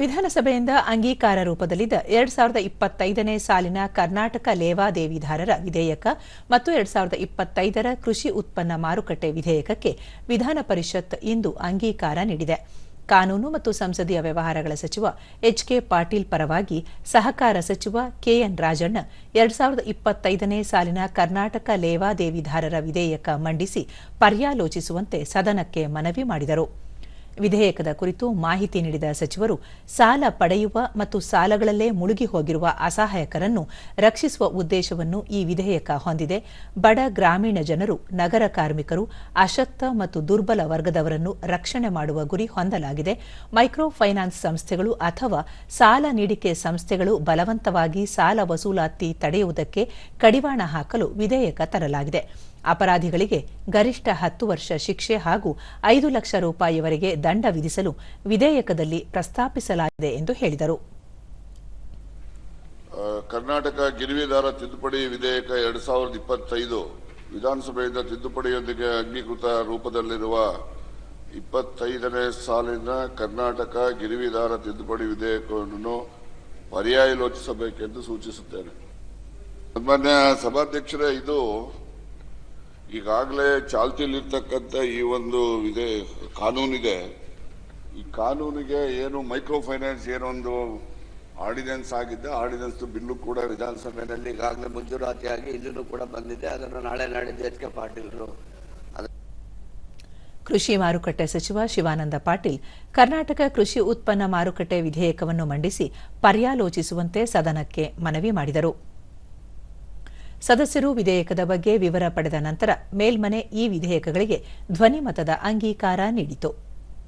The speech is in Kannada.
ವಿಧಾನಸಭೆಯಿಂದ ಅಂಗೀಕಾರ ರೂಪದಲ್ಲಿದ್ದ ಎರಡ್ ಸಾವಿರದ ಇಪ್ಪತ್ತೈದನೇ ಸಾಲಿನ ಕರ್ನಾಟಕ ಲೇವಾದೇವಿದಾರರ ವಿಧೇಯಕ ಮತ್ತು ಎರಡ್ ಸಾವಿರದ ಇಪ್ಪತ್ತೈದರ ಕೃಷಿ ಉತ್ಪನ್ನ ಮಾರುಕಟ್ಟೆ ವಿಧೇಯಕಕ್ಕೆ ವಿಧಾನ ಪರಿಷತ್ ಇಂದು ಅಂಗೀಕಾರ ನೀಡಿದೆ. ಕಾನೂನು ಮತ್ತು ಸಂಸದೀಯ ವ್ಯವಹಾರಗಳ ಸಚಿವ ಎಚ್ ಕೆ ಪಾಟೀಲ್ ಪರವಾಗಿ ಸಹಕಾರ ಸಚಿವ ಕೆಎನ್ ರಾಜಣ್ಣ ಎರಡ್ ಸಾವಿರದ ಇಪ್ಪತ್ತೈದನೇ ಸಾಲಿನ ಕರ್ನಾಟಕ ಲೇವಾದೇವಿದಾರರ ವಿಧೇಯಕ ಮಂಡಿಸಿ ಪರ್ಯಾಲೋಚಿಸುವಂತೆ ಸದನಕ್ಕೆ ಮನವಿ ಮಾಡಿದರು. ವಿಧೇಯಕದ ಕುರಿತು ಮಾಹಿತಿ ನೀಡಿದ ಸಚಿವರು, ಸಾಲ ಪಡೆಯುವ ಮತ್ತು ಸಾಲಗಳಲ್ಲೇ ಮುಳುಗಿ ಹೋಗಿರುವ ಅಸಹಾಯಕರನ್ನು ರಕ್ಷಿಸುವ ಉದ್ದೇಶವನ್ನು ಈ ವಿಧೇಯಕ ಹೊಂದಿದೆ. ಬಡ ಗ್ರಾಮೀಣ ಜನರು, ನಗರ ಕಾರ್ಮಿಕರು, ಅಶಕ್ತ ಮತ್ತು ದುರ್ಬಲ ವರ್ಗದವರನ್ನು ರಕ್ಷಣೆ ಮಾಡುವ ಗುರಿ ಹೊಂದಲಾಗಿದೆ. ಮೈಕ್ರೋ ಫೈನಾನ್ಸ್ ಸಂಸ್ಥೆಗಳು ಅಥವಾ ಸಾಲ ನೀಡಿಕೆ ಸಂಸ್ಥೆಗಳು ಬಲವಂತವಾಗಿ ಸಾಲ ವಸೂಲಾತಿ ತಡೆಯುವುದಕ್ಕೆ ಕಡಿವಾಣ ಹಾಕಲು ವಿಧೇಯಕ ತರಲಾಗಿದೆ. ಅಪರಾಧಿಗಳಿಗೆ ಗರಿಷ್ಠ ಹತ್ತು ವರ್ಷ ಶಿಕ್ಷೆ ಹಾಗೂ ಐದು ಲಕ್ಷ ರೂಪಾಯಿವರೆಗೆ ದಂಡ ವಿಧಿಸಲು ವಿಧೇಯಕದಲ್ಲಿ ಪ್ರಸ್ತಾಪಿಸಲಾಗಿದೆ ಎಂದು ಹೇಳಿದರು. ಕರ್ನಾಟಕ ಗಿರಿವಿದಾರ ತಿದ್ದುಪಡಿ ವಿಧೇಯಕ ಎರಡ್ ಸಾವಿರದ ಇಪ್ಪತ್ತೈದು ವಿಧಾನಸಭೆಯಿಂದ ತಿದ್ದುಪಡಿಯೊಂದಿಗೆ ಅಂಗೀಕೃತ ರೂಪದಲ್ಲಿರುವ ಇಪ್ಪತ್ತೈದನೇ ಸಾಲಿನ ಕರ್ನಾಟಕ ಗಿರಿವಿದಾರ ತಿದ್ದುಪಡಿ ವಿಧೇಯಕವನ್ನು ಪರ್ಯಾಯಲೋಚಿಸಬೇಕೆಂದು ಸೂಚಿಸುತ್ತೇನೆ. ಸಭಾಧ್ಯಕ್ಷರೇ, ಇದು ಈಗಾಗಲೇ ಚಾಲ್ತಿಯಲ್ಲಿರ್ತಕ್ಕಂಥ ಈ ಒಂದು ಇದೆ ಕಾನೂನಿದೆ. ಈ ಕಾನೂನಿಗೆ ಏನು ಮೈಕ್ರೋ ಫೈನಾನ್ಸ್ ಏನೊಂದು ಆರ್ಡಿನೆನ್ಸ್ ಆಗಿದ್ದೆ, ಆರ್ಡಿನೆನ್ಸ್ ಬಿಲ್ಲು ಕೂಡ ವಿಧಾನಸಭೆಯಲ್ಲಿ ಈಗಾಗಲೇ ಮಂಜೂರಾತಿಯಾಗಿ ಇದನ್ನು ಕೂಡ ಬಂದಿದೆ. ಅದನ್ನು ನಾಳೆ ನಾಡಿದ್ದು ಎಚ್ ಕೆ ಪಾಟೀಲ್ರು ಕೃಷಿ ಮಾರುಕಟ್ಟೆ ಸಚಿವ ಶಿವಾನಂದ ಪಾಟೀಲ್ ಕರ್ನಾಟಕ ಕೃಷಿ ಉತ್ಪನ್ನ ಮಾರುಕಟ್ಟೆ ವಿಧೇಯಕವನ್ನು ಮಂಡಿಸಿ ಪರ್ಯಾಲೋಚಿಸುವಂತೆ ಸದನಕ್ಕೆ ಮನವಿ ಮಾಡಿದರು. ಸದಸ್ಯರು ವಿಧೇಯಕದ ಬಗ್ಗೆ ವಿವರ ಪಡೆದ ನಂತರ ಮೇಲ್ಮನೆ ಈ ವಿಧೇಯಕಗಳಿಗೆ ಧ್ವನಿಮತದ ಅಂಗೀಕಾರ ನೀಡಿತು.